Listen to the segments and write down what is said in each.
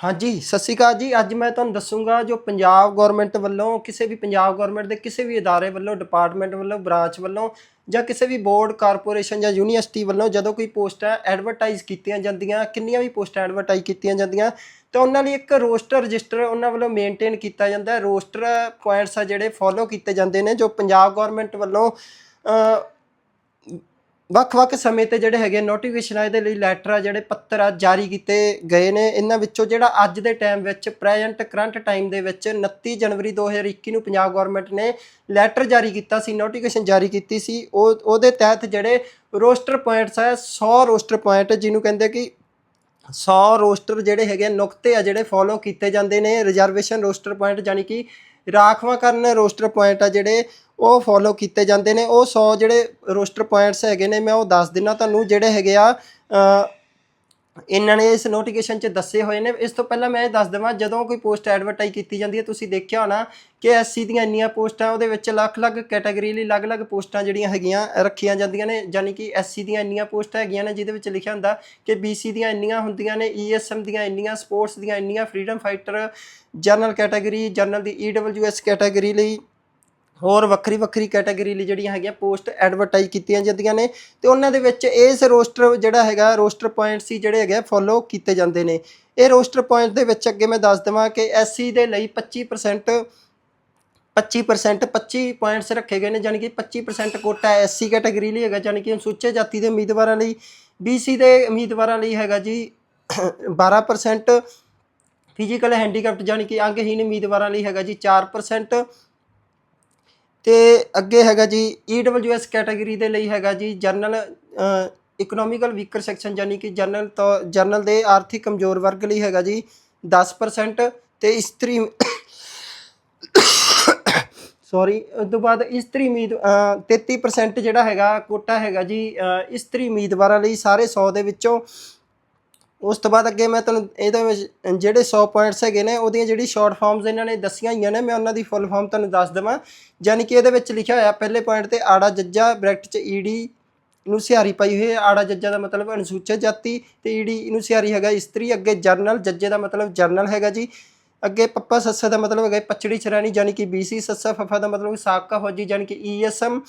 ਹਾਂਜੀ, ਸਤਿ ਸ਼੍ਰੀ ਅਕਾਲ ਜੀ। ਅੱਜ ਮੈਂ ਤੁਹਾਨੂੰ ਦੱਸੂਗਾ ਜੋ ਪੰਜਾਬ ਗਵਰਨਮੈਂਟ ਵੱਲੋਂ, ਕਿਸੇ ਵੀ ਪੰਜਾਬ ਗਵਰਨਮੈਂਟ ਦੇ ਕਿਸੇ ਵੀ ਅਦਾਰੇ ਵੱਲੋਂ ਡਿਪਾਰਟਮੈਂਟ ਵੱਲੋਂ ਬ੍ਰਾਂਚ ਵੱਲੋਂ ਜਾਂ ਕਿਸੇ ਵੀ ਬੋਰਡ ਕਾਰਪੋਰੇਸ਼ਨ ਜਾਂ ਯੂਨੀਵਰਸਿਟੀ ਵੱਲੋਂ ਜਦੋਂ ਕੋਈ ਪੋਸਟਾਂ ਐਡਵਰਟਾਈਜ਼ ਕੀਤੀਆਂ ਜਾਂਦੀਆਂ, ਕਿੰਨੀਆਂ ਵੀ ਪੋਸਟਾਂ ਐਡਵਰਟਾਈਜ਼ ਕੀਤੀਆਂ ਜਾਂਦੀਆਂ, ਤਾਂ ਉਹਨਾਂ ਲਈ ਇੱਕ ਰੋਸਟਰ ਰਜਿਸਟਰ ਉਹਨਾਂ ਵੱਲੋਂ ਮੇਨਟੇਨ ਕੀਤਾ ਜਾਂਦਾ ਹੈ। ਰੋਸਟਰ ਪੁਆਇੰਟਸ ਆ ਜਿਹੜੇ ਫੋਲੋ ਕੀਤੇ ਜਾਂਦੇ ਨੇ ਜੋ ਪੰਜਾਬ ਗਵਰਨਮੈਂਟ ਵੱਲੋਂ ਵੱਖ-ਵੱਖ ਸਮੇਂ ਤੇ ਜਿਹੜੇ ਹੈਗੇ ਨੋਟੀਫਿਕੇਸ਼ਨ ਆ ਇਹਦੇ ਲਈ ਲੈਟਰ ਆ ਜਿਹੜੇ ਪੱਤਰ ਆ ਜਾਰੀ ਕੀਤੇ ਗਏ ਨੇ। ਇਹਨਾਂ ਵਿੱਚੋਂ ਜਿਹੜਾ ਅੱਜ ਦੇ ਟਾਈਮ ਵਿੱਚ ਪ੍ਰੈਜ਼ੈਂਟ ਕਰੰਟ ਟਾਈਮ ਦੇ ਵਿੱਚ 29 ਜਨਵਰੀ 2021 ਨੂੰ ਪੰਜਾਬ ਗਵਰਨਮੈਂਟ ਨੇ ਲੈਟਰ ਜਾਰੀ ਕੀਤਾ ਸੀ ਨੋਟੀਫਿਕੇਸ਼ਨ ਜਾਰੀ ਕੀਤੀ ਸੀ। ਉਹ ਉਹਦੇ ਤਹਿਤ ਜਿਹੜੇ ਰੋਸਟਰ ਪੁਆਇੰਟਸ ਆ 100 ਰੋਸਟਰ ਪੁਆਇੰਟ ਜਿਹਨੂੰ ਕਹਿੰਦੇ ਕਿ 100 ਰੋਸਟਰ ਜਿਹੜੇ ਹੈਗੇ ਆ, ਨੁਕਤੇ ਆ ਜਿਹੜੇ ਫੋਲੋ ਕੀਤੇ ਜਾਂਦੇ ਨੇ। ਰਿਜ਼ਰਵੇਸ਼ਨ ਰੋਸਟਰ ਪੁਆਇੰਟ ਜਾਨੀ ਕਿ ਰਾਖਵਾਂਕਰਨ ਰੋਸਟਰ ਪੁਆਇੰਟ ਆ ਜਿਹੜੇ ਉਹ ਫੋਲੋ ਕੀਤੇ ਜਾਂਦੇ ਨੇ। ਉਹ 100 ਜਿਹੜੇ ਰੋਸਟਰ ਪੁਆਇੰਟਸ ਹੈਗੇ ਨੇ, ਮੈਂ ਉਹ ਦੱਸ ਦਿੰਨਾ ਤੁਹਾਨੂੰ ਜਿਹੜੇ ਹੈਗੇ ਆ ਇਹਨਾਂ ਨੇ ਇਸ ਨੋਟੀਫਿਕੇਸ਼ਨ 'ਚ ਦੱਸੇ ਹੋਏ ਨੇ। ਇਸ ਤੋਂ ਪਹਿਲਾਂ ਮੈਂ ਇਹ ਦੱਸ ਦੇਵਾਂ, ਜਦੋਂ ਕੋਈ ਪੋਸਟ ਐਡਵਰਟਾਈਜ਼ ਕੀਤੀ ਜਾਂਦੀ ਹੈ, ਤੁਸੀਂ ਦੇਖਿਆ ਹੋਣਾ ਕਿ ਐਸਸੀ ਦੀਆਂ ਇੰਨੀਆਂ ਪੋਸਟਾਂ ਉਹਦੇ ਵਿੱਚ ਅਲੱਗ-ਅਲੱਗ ਕੈਟਾਗਰੀ ਲਈ ਅਲੱਗ-ਅਲੱਗ ਪੋਸਟਾਂ ਜਿਹੜੀਆਂ ਹੈਗੀਆਂ ਰੱਖੀਆਂ ਜਾਂਦੀਆਂ ਨੇ। ਯਾਨੀ ਕਿ ਐਸਸੀ ਦੀਆਂ ਇੰਨੀਆਂ ਪੋਸਟਾਂ ਹੈਗੀਆਂ ਨੇ, ਜਿਹਦੇ ਵਿੱਚ ਲਿਖਿਆ ਹੁੰਦਾ ਕਿ ਬੀਸੀ ਦੀਆਂ ਇੰਨੀਆਂ ਹੁੰਦੀਆਂ ਨੇ ਈਐਸਐਮ ਦੀਆਂ ਇੰਨੀਆਂ ਸਪੋਰਟਸ ਦੀਆਂ ਇੰਨੀਆਂ freedom fighter general category general ਦੀ ਈਡਬਲਯੂਐਸ ਕੈਟਾਗਰੀ ਲਈ ਹੋਰ ਵੱਖਰੀ ਵੱਖਰੀ ਕੈਟਾਗਰੀ ਲਈ ਜਿਹੜੀਆਂ ਹੈਗੀਆਂ ਪੋਸਟ ਐਡਵਰਟਾਈਜ਼ ਕੀਤੀਆਂ ਜਾਂਦੀਆਂ ਨੇ ਤੇ ਉਹਨਾਂ ਦੇ ਵਿੱਚ ਇਸ ਰੋਸਟਰ ਜਿਹੜਾ ਹੈਗਾ ਰੋਸਟਰ ਪੁਆਇੰਟਸ ਸੀ ਜਿਹੜੇ ਹੈਗੇ ਫੋਲੋ ਕੀਤੇ ਜਾਂਦੇ ਨੇ। ਇਹ ਰੋਸਟਰ ਪੁਆਇੰਟ ਦੇ ਵਿੱਚ ਅੱਗੇ ਮੈਂ ਦੱਸ ਦਵਾਂ ਕਿ ਐਸਸੀ ਦੇ ਲਈ 25% 25% 25 ਪੁਆਇੰਟਸ ਰੱਖੇ ਗਏ ਨੇ ਯਾਨੀ ਕਿ 25% ਕੋਟਾ ਐਸਸੀ ਕੈਟਾਗਰੀ ਲਈ ਹੈਗਾ ਯਾਨੀ ਕਿ ਅਨੁਸੂਚਿਤ ਜਾਤੀ ਦੇ ਉਮੀਦਵਾਰਾਂ ਲਈ ਬੀਸੀ ਦੇ ਉਮੀਦਵਾਰਾਂ ਲਈ ਹੈਗਾ ਜੀ 12% ਫਿਜ਼ੀਕਲ ਹੈਂਡੀਕੈਪਟ ਯਾਨੀ ਕਿ ਅੰਗਹੀਨ ਉਮੀਦਵਾਰਾਂ ਲਈ ਹੈਗਾ ਜੀ 4% ਤੇ ਅੱਗੇ ਹੈਗਾ ਜੀ ਈਡਬਲਯੂਐਸ ਕੈਟਾਗਰੀ ਦੇ ਲਈ ਹੈਗਾ ਜੀ ਜਨਰਲ ਇਕਨੋਮਿਕਲ ਵੀਕਰ ਸੈਕਸ਼ਨ ਯਾਨੀ ਕਿ ਜਨਰਲ ਤੋਂ ਜਨਰਲ ਦੇ ਆਰਥਿਕ ਕਮਜ਼ੋਰ ਵਰਗ ਲਈ ਹੈਗਾ ਜੀ 10% ਤੇ ਇਸਤਰੀ ਸੌਰੀ ਉਸ ਤੋਂ ਬਾਅਦ ਇਸਤਰੀ ਉਮੀਦ ਅ, 33% ਜਿਹੜਾ ਹੈਗਾ ਕੋਟਾ ਹੈਗਾ ਜੀ ਇਸਤਰੀ ਉਮੀਦਵਾਰਾਂ ਲਈ ਸਾਰੇ 100 ਦੇ ਵਿੱਚੋਂ ਉਸ ਤੋਂ ਬਾਅਦ ਅੱਗੇ ਮੈਂ ਤੁਹਾਨੂੰ ਇਹਦੇ ਵਿੱਚ ਜਿਹੜੇ 100 ਪੁਆਇੰਟਸ ਹੈਗੇ ਨੇ, ਉਹਦੀਆਂ ਜਿਹੜੀ ਸ਼ਾਰਟ ਫਾਰਮਸ ਇਹਨਾਂ ਨੇ ਦੱਸੀਆਂ ਹੋਈਆਂ ਨੇ, ਮੈਂ ਉਹਨਾਂ ਦੀ ਫੁੱਲ ਫਾਰਮ ਤੁਹਾਨੂੰ ਦੱਸ ਦੇਵਾਂ। ਯਾਨੀ ਕਿ ਇਹਦੇ ਵਿੱਚ ਲਿਖਿਆ ਹੋਇਆ ਪਹਿਲੇ ਪੁਆਇੰਟ ਤੇ ਆੜਾ ਜੱਜਾ, ਬ੍ਰੈਕਟ ਚ ਈਡੀ ਨੂੰ ਸਿਹਾਰੀ ਪਾਈ ਹੋਈ ਹੈ। ਆੜਾ ਜੱਜਾ ਦਾ ਮਤਲਬ ਅਨੁਸੂਚਿਤ ਜਾਤੀ ਤੇ ਈਡੀ ਨੂੰ ਸਿਹਾਰੀ ਹੈਗਾ ਇਸਤਰੀ, ਅੱਗੇ ਜਰਨਲ, ਜੱਜੇ ਦਾ ਮਤਲਬ ਜਰਨਲ ਹੈਗਾ ਜੀ। ਅੱਗੇ ਪੱਪਾ ਸੱਸਾ ਦਾ ਮਤਲਬ ਹੈਗਾ ਪਛੜੀ ਸ਼੍ਰੇਣੀ ਯਾਨੀ ਕਿ ਬੀਸੀ ਸੱਸਾ, ਫਫਾ ਦਾ ਮਤਲਬ ਸਾਬਕਾ ਫੌਜੀ ਯਾਨੀ ਕਿ ਈਐਸਐਮ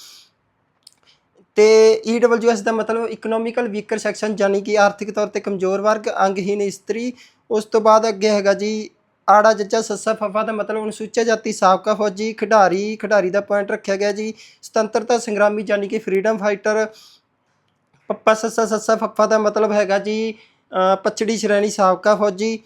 ਤੇ ਈਡਬਲਯੂਐਸ ਦਾ ਮਤਲਬ ਇਕਨੋਮਿਕਲ ਵੀਕਰ ਸੈਕਸ਼ਨ ਯਾਨੀ ਕਿ ਆਰਥਿਕ ਤੌਰ ਤੇ ਕਮਜ਼ੋਰ ਵਰਗ ਅੰਗਹੀਨ ਇਸਤਰੀ ਉਸ ਤੋਂ ਬਾਅਦ ਅੱਗੇ ਹੈਗਾ ਜੀ ਆੜਾ ਜੱਜਾ ਸੱਸਾ ਫਫਾ ਦਾ ਮਤਲਬ ਅਨੁਸੂਚਿਤ ਜਾਤੀ ਸਾਬਕਾ ਫੌਜੀ ਖਿਡਾਰੀ ਖਿਡਾਰੀ ਦਾ ਪੁਆਇੰਟ ਰੱਖਿਆ ਗਿਆ ਜੀ ਸੁਤੰਤਰਤਾ ਸੰਗਰਾਮੀ ਯਾਨੀ ਕਿ ਫਰੀडम ਫਾਈਟਰ ਪੱਪਾ ਸੱਸਾ ਸੱਸਾ ਫੱਫਾ ਦਾ ਮਤਲਬ ਹੈਗਾ ਜੀ ਅ, ਪਛੜੀ ਸ਼੍ਰੇਣੀ ਸਾਬਕਾ ਫੌਜੀ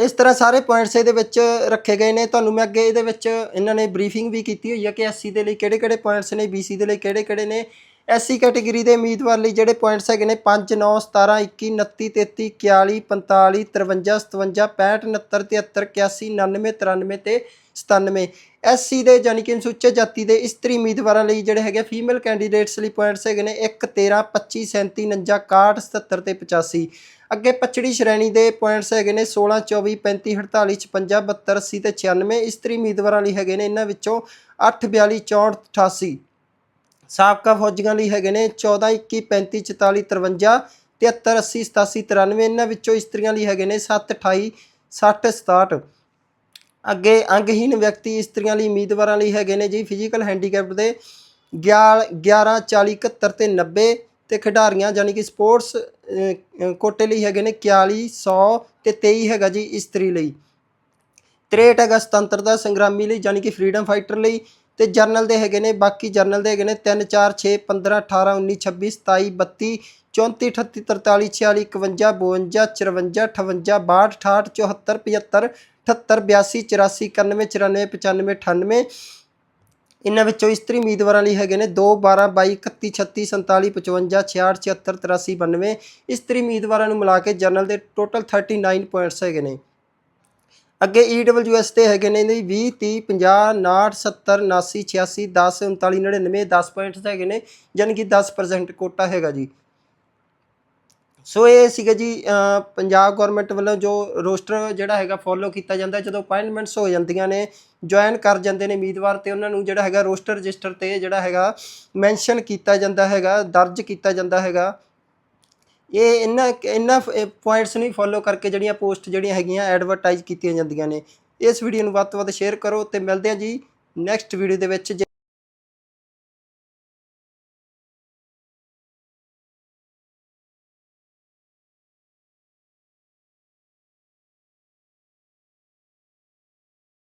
ਇਸ ਤਰ੍ਹਾਂ ਸਾਰੇ ਪੁਆਇੰਟਸ ਇਹਦੇ ਵਿੱਚ ਰੱਖੇ ਗਏ ਨੇ। ਤੁਹਾਨੂੰ ਮੈਂ ਅੱਗੇ ਇਹਦੇ ਵਿੱਚ ਇਹਨਾਂ ਨੇ ਬਰੀਫਿੰਗ ਵੀ ਕੀਤੀ ਹੋਈ ਹੈ ਕਿ ਐਸਸੀ ਦੇ ਲਈ ਕਿਹੜੇ-ਕਿਹੜੇ ਪੁਆਇੰਟਸ ਨੇ ਬੀਸੀ ਦੇ ਲਈ ਕਿਹੜੇ-ਕਿਹੜੇ ਨੇ। ਐਸਸੀ ਕੈਟਾਗਰੀ ਦੇ ਉਮੀਦਵਾਰ ਲਈ ਜਿਹੜੇ ਪੁਆਇੰਟਸ ਹੈਗੇ ਨੇ 5 9 17 21 29 33 41 45 53 57 65 69 73 81 99 93 ਤੇ 97 ਐਸਸੀ ਦੇ ਯਾਨੀ ਕਿ ਅਨੁਸੂਚਿਤ ਜਾਤੀ ਦੇ ਇਸਤਰੀ ਉਮੀਦਵਾਰਾਂ ਲਈ ਜਿਹੜੇ ਹੈਗੇ ਫੀਮੇਲ ਕੈਂਡੀਡੇਟਸ ਲਈ ਪੁਆਇੰਟਸ ਹੈਗੇ ਨੇ 1 13 25 37 49 61 77 ਤੇ 85 ਅੱਗੇ ਪਛੜੀ ਸ਼੍ਰੇਣੀ ਦੇ ਪੁਆਇੰਟਸ ਹੈਗੇ ਨੇ 16 24 35 48 56 72 80 ਤੇ 96 ਇਸਤਰੀ ਉਮੀਦਵਾਰਾਂ ਲਈ ਹੈਗੇ ਨੇ ਇਹਨਾਂ ਵਿੱਚੋਂ 8 42 64 88 ਸਾਬਕਾ ਫੌਜੀਆਂ ਲਈ ਹੈਗੇ ਨੇ 14 21 35 44 53 73 80 87 93 ਇਹਨਾਂ ਵਿੱਚੋਂ ਇਸਤਰੀਆਂ ਲਈ ਹੈਗੇ ਨੇ 7 28 60 67 ਅੱਗੇ ਅੰਗਹੀਨ ਵਿਅਕਤੀ ਇਸਤਰੀਆਂ ਲਈ ਉਮੀਦਵਾਰਾਂ ਲਈ ਹੈਗੇ ਨੇ ਜੀ ਫਿਜ਼ੀਕਲ ਹੈਂਡੀਕੈਪ ਦੇ 11 11 40 71 ਤੇ 90 ਤੇ ਖਿਡਾਰੀਆਂ ਯਾਨੀ ਕਿ ਸਪੋਰਟਸ ਕੋਟੇ ਲਈ ਹੈਗੇ ਨੇ 41 100 ਤੇ 23 ਹੈਗਾ ਜੀ ਇਸਤਰੀ ਲਈ। 63 ਹੈਗਾ ਸੁਤੰਤਰਤਾ ਸੰਗਰਾਮੀ ਲਈ ਯਾਨੀ ਕਿ ਫਰੀडम ਫਾਈਟਰ ਲਈ ਤੇ ਜਰਨਲ ਦੇ ਹੈਗੇ ਨੇ, ਬਾਕੀ ਜਰਨਲ ਦੇ ਹੈਗੇ ਨੇ 3 4 6 15 18 19 26 27 32 34 38 43 46 51 52 54 58 62 68 74 75 78 82 84 91 94 95 98 ਇਹਨਾਂ ਵਿੱਚੋਂ ਇਸਤਰੀ ਉਮੀਦਵਾਰਾਂ ਲਈ ਹੈਗੇ ਨੇ 2 12 22 31 36 47 55 66 76 83 92 ਇਸਤਰੀ ਉਮੀਦਵਾਰਾਂ ਨੂੰ ਮਿਲਾ ਕੇ ਜਰਨਲ ਦੇ ਟੋਟਲ 39 ਪੁਆਇੰਟਸ ਹੈਗੇ ਨੇ। ਅੱਗੇ EWS ਤੇ ਹੈਗੇ ਨੇ ਜੀ 20 30 50 59 70 79 86 10 39 99 10 ਪੁਆਇੰਟਸ ਹੈਗੇ ਨੇ ਯਾਨੀ ਕਿ 10% ਕੋਟਾ ਹੈਗਾ ਜੀ। ਸੋ ਇਹ ਸੀਗਾ ਜੀ ਪੰਜਾਬ ਗਵਰਨਮੈਂਟ ਵੱਲੋਂ ਜੋ ਰੋਸਟਰ ਜਿਹੜਾ ਹੈਗਾ ਫੋਲੋ ਕੀਤਾ ਜਾਂਦਾ, ਜਦੋਂ ਅਪਾਇੰਟਮੈਂਟਸ ਹੋ ਜਾਂਦੀਆਂ ਨੇ ਜੁਆਇਨ ਕਰ ਜਾਂਦੇ ਨੇ ਉਮੀਦਵਾਰ ਤੇ ਉਹਨਾਂ ਨੂੰ ਜਿਹੜਾ ਹੈਗਾ ਰੋਸਟਰ ਰਜਿਸਟਰ ਤੇ ਜਿਹੜਾ ਹੈਗਾ ਮੈਂਸ਼ਨ ਕੀਤਾ ਜਾਂਦਾ ਹੈਗਾ, ਦਰਜ ਕੀਤਾ ਜਾਂਦਾ ਹੈਗਾ। ਇਹ ਇਹਨਾਂ ਇਹਨਾਂ ਪੁਆਇੰਟਸ ਨੂੰ ਫੋਲੋ ਕਰਕੇ ਜਿਹੜੀਆਂ ਪੋਸਟ ਜਿਹੜੀਆਂ ਹੈਗੀਆਂ ਐਡਵਰਟਾਈਜ਼ ਕੀਤੀਆਂ ਜਾਂਦੀਆਂ ਨੇ, ਇਸ ਵੀਡੀਓ ਨੂੰ ਵੱਧ ਤੋਂ ਵੱਧ ਸ਼ੇਅਰ ਕਰੋ ਤੇ ਮਿਲਦੇ ਹਾਂ ਜੀ ਨੈਕਸਟ ਵੀਡੀਓ ਦੇ ਵਿੱਚ। ਜੇ-